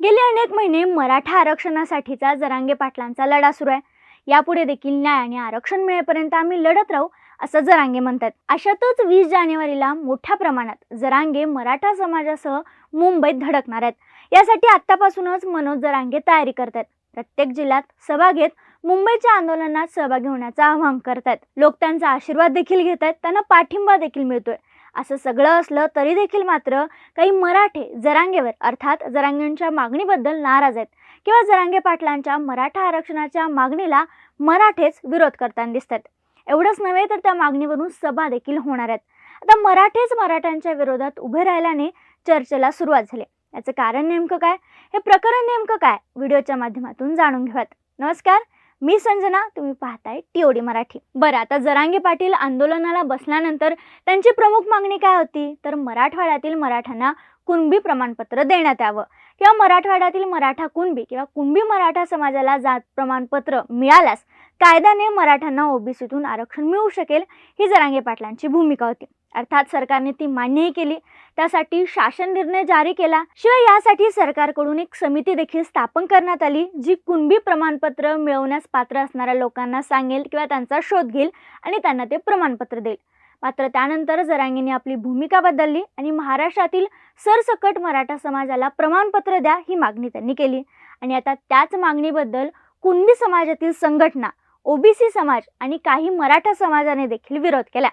गेले अनेक महिने मराठा आरक्षणासाठीचा जरांगे पाटलांचा लढा सुरू आहे. यापुढे देखील न्याय आणि आरक्षण मिळेपर्यंत आम्ही लढत राहू असं जरांगे म्हणतात. अशातच वीस जानेवारीला मोठ्या प्रमाणात जरांगे मराठा समाजासह मुंबईत धडकणार आहेत. यासाठी आत्तापासूनच मनोज जरांगे तयारी करतात प्रत्येक जिल्ह्यात सभा घेत मुंबईच्या आंदोलनात सहभागी होण्याचं आवाहन करतात लोक त्यांचा आशीर्वाद देखील घेत आहेत त्यांना पाठिंबा देखील मिळतोय. असं सगळं असलं तरी देखील मात्र काही मराठे जरांगेवर अर्थात जरांगेंच्या मागणीबद्दल नाराज आहेत. किंवा जरांगे पाटलांच्या मराठा आरक्षणाच्या मागणीला मराठेच विरोध करताना दिसतात. एवढंच नव्हे तर त्या मागणीवरून सभा देखील होणार आहेत. आता मराठेच मराठ्यांच्या विरोधात उभे राहिल्याने चर्चेला सुरुवात झाली. याचं कारण नेमकं काय? हे प्रकरण नेमकं काय? व्हिडिओच्या माध्यमातून जाणून घेऊयात. नमस्कार. मी संजना तुम्ही पाहताय टीओडी मराठी. बरं आता जरांगे पाटील आंदोलनाला बसल्यानंतर त्यांची प्रमुख मागणी काय होती? तर मराठवाड्यातील मराठ्यांना कुणबी प्रमाणपत्र देण्यात यावं. किंवा मराठवाड्यातील मराठा कुणबी किंवा कुणबी मराठा समाजाला जात प्रमाणपत्र मिळाल्यास कायद्याने मराठ्यांना ओबीसीतून आरक्षण मिळू शकेल ही जरांगे पाटलांची भूमिका होती. अर्थात सरकारने ती मान्यही केली. त्यासाठी शासन निर्णय जारी केला. शिवाय यासाठी सरकारकडून एक समिती देखील स्थापन करण्यात आली जी कुणबी प्रमाणपत्र मिळवण्यास पात्र असणाऱ्या लोकांना सांगेल किंवा त्यांचा शोध घेईल आणि त्यांना ते प्रमाणपत्र देईल. मात्र त्यानंतर जरांगीने आपली भूमिका बदलली आणि महाराष्ट्रातील सरसकट मराठा समाजाला प्रमाणपत्र द्या ही मागणी त्यांनी केली. आणि आता त्याच मागणीबद्दल कुणबी समाजातील संघटना ओबीसी समाज आणि काही मराठा समाजाने देखील विरोध केला.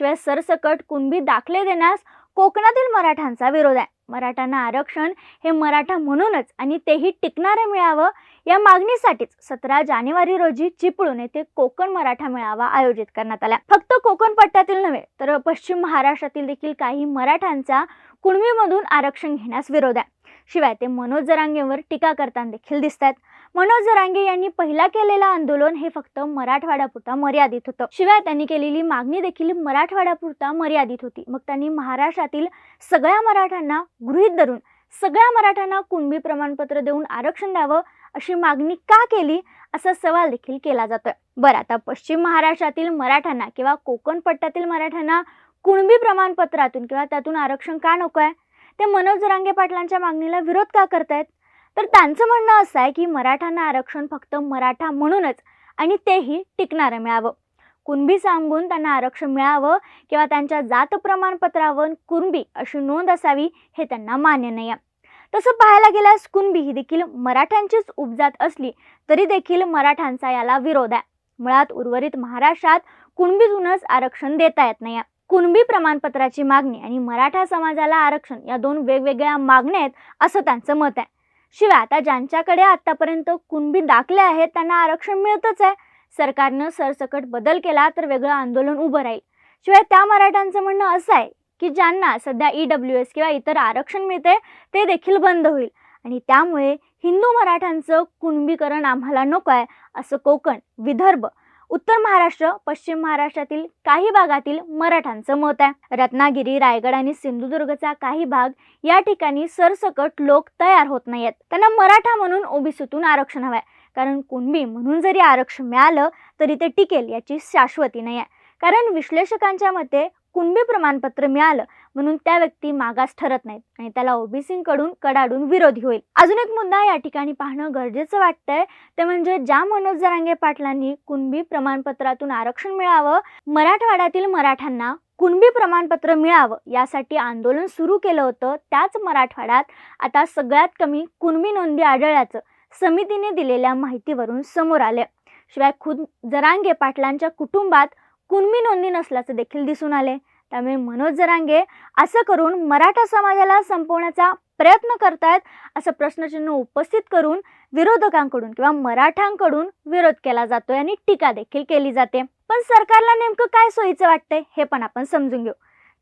शिवाय सरसकट कुणबी दाखले देण्यास कोकणातील मराठ्यांचा विरोध आहे. मराठ्यांना आरक्षण हे मराठा म्हणूनच आणि तेही टिकणारे मिळावं या मागणीसाठीच सतरा जानेवारी रोजी चिपळूण येथे कोकण मराठा मेळावा आयोजित करण्यात आला. फक्त कोकण पट्ट्यातील नव्हे तर पश्चिम महाराष्ट्रातील देखील काही मराठ्यांचा कुणबीमधून आरक्षण घेण्यास विरोध आहे. शिवाय ते मनोज जरांगेवर टीका करताना देखील दिसत आहेत मनोज जरांगे यांनी पहिला केलेलं आंदोलन हे फक्त मराठवाड्यापुरता मर्यादित होतं. शिवाय त्यांनी केलेली मागणी देखील मराठवाड्यापुरता मर्यादित होती. मग त्यांनी महाराष्ट्रातील सगळ्या मराठ्यांना गृहीत धरून सगळ्या मराठ्यांना कुणबी प्रमाणपत्र देऊन आरक्षण द्यावं अशी मागणी का केली? असा सवाल देखील केला जातोय. बरं आता पश्चिम महाराष्ट्रातील मराठ्यांना किंवा कोकण पट्ट्यातील मराठ्यांना कुणबी प्रमाणपत्रातून किंवा त्यातून आरक्षण का नको आहे? ते मनोज जरांगे पाटलांच्या मागणीला विरोध का करतायत? तर त्यांचं म्हणणं असं आहे की मराठ्यांना आरक्षण फक्त मराठा म्हणूनच आणि तेही टिकणारं मिळावं. कुणबी सांगून त्यांना आरक्षण मिळावं किंवा त्यांच्या जात प्रमाणपत्रावर कुणबी अशी नोंद असावी हे त्यांना मान्य नाही आहे तसं पाहायला गेल्यास कुणबी ही देखील मराठ्यांचीच उपजात असली तरी देखील मराठ्यांचा याला विरोध आहे. मुळात उर्वरित महाराष्ट्रात कुणबीतूनच आरक्षण देता येत नाही कुणबी प्रमाणपत्राची मागणी आणि मराठा समाजाला आरक्षण या दोन वेगवेगळ्या मागण्या आहेत असं त्यांचं मत आहे. शिवाय आता ज्यांच्याकडे आतापर्यंत कुणबी दाखले आहेत त्यांना आरक्षण मिळतच आहे. सरकारनं सरसकट बदल केला तर वेगळं आंदोलन उभं राहील. शिवाय त्या मराठ्यांचं म्हणणं असं आहे की ज्यांना सध्या ई डब्ल्यू एस किंवा इतर आरक्षण मिळते ते देखील बंद होईल. आणि त्यामुळे हिंदू मराठ्यांचं कुणबीकरण आम्हाला नको आहे असं कोकण विदर्भ उत्तर महाराष्ट्र पश्चिम महाराष्ट्रातील काही भागातील मराठ्यांचं मत आहे. रत्नागिरी रायगड आणि सिंधुदुर्गचा काही भाग या ठिकाणी सरसकट लोक तयार होत नाहीयेत. त्यांना मराठा म्हणून ओबीसीतून आरक्षण हवंय. कारण कुणबी म्हणून जरी आरक्षण मिळालं तरी ते टिकेल याची शाश्वती नाही आहे कारण विश्लेषकांच्या मते कुणबी प्रमाणपत्र मिळालं म्हणून त्या व्यक्ती मागास ठरत नाहीत आणि त्याला ओबीसीकडून कडाडून विरोधी होईल. अजून एक मुद्दा या ठिकाणी पाहणं गरजेचं वाटतंय. ते म्हणजे ज्या मनोज जरांगे पाटलांनी कुणबी प्रमाणपत्रातून आरक्षण मिळावं मराठवाड्यातील मराठ्यांना कुणबी प्रमाणपत्र मिळावं यासाठी आंदोलन सुरू केलं होतं त्याच मराठवाड्यात आता सगळ्यात कमी कुणबी नोंदी आढळल्याचं समितीने दिलेल्या माहितीवरून समोर आले शिवाय खुद जरांगे पाटलांच्या कुटुंबात कुणबी नोंदी नसल्याचं देखील दिसून आले त्यामुळे मनोज जरांगे असं करून मराठा समाजाला संपवण्याचा प्रयत्न करतायत असं प्रश्नचिन्ह उपस्थित करून विरोधकांकडून किंवा मराठ्यांकडून विरोध केला जातोय आणि टीका देखील केली जाते. पण सरकारला नेमकं काय सोयीचं वाटतंय हे पण आपण समजून घेऊ.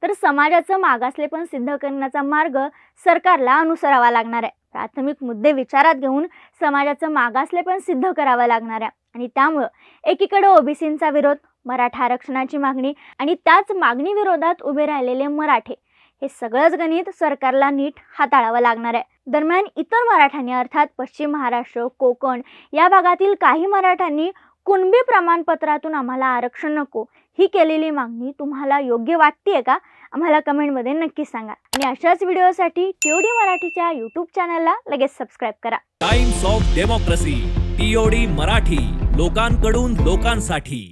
तर समाजाचं मागासलेपण सिद्ध करण्याचा मार्ग सरकारला अनुसरावा लागणार आहे. प्राथमिक मुद्दे विचारात घेऊन समाजाचं मागासलेपण सिद्ध करावं लागणार आहे. आणि त्यामुळं एकीकडे ओबीसींचा विरोध मराठा आरक्षणाची मागणी आणि त्याच मागणीविरोधात उभे राहिलेले मराठे. हे सगळंच गणित सरकारला नीट हाताळावं लागणार आहे. दरम्यान इतर मराठ्यांनी अर्थात पश्चिम महाराष्ट्र कोकण या भागातील काही मराठ्यांनी कुणबी प्रमाणपत्रातून आम्हाला आरक्षण नको ही केलेली मागणी तुम्हाला योग्य वाटते का? आम्हाला कमेंटमध्ये नक्की सांगा. आणि अशाच व्हिडिओसाठी टीओडी मराठीच्या यूट्यूब चॅनलला लगेच सबस्क्राईब करा. Times of Democracy TOD Marathi लोकांकडून लोकांसाठी.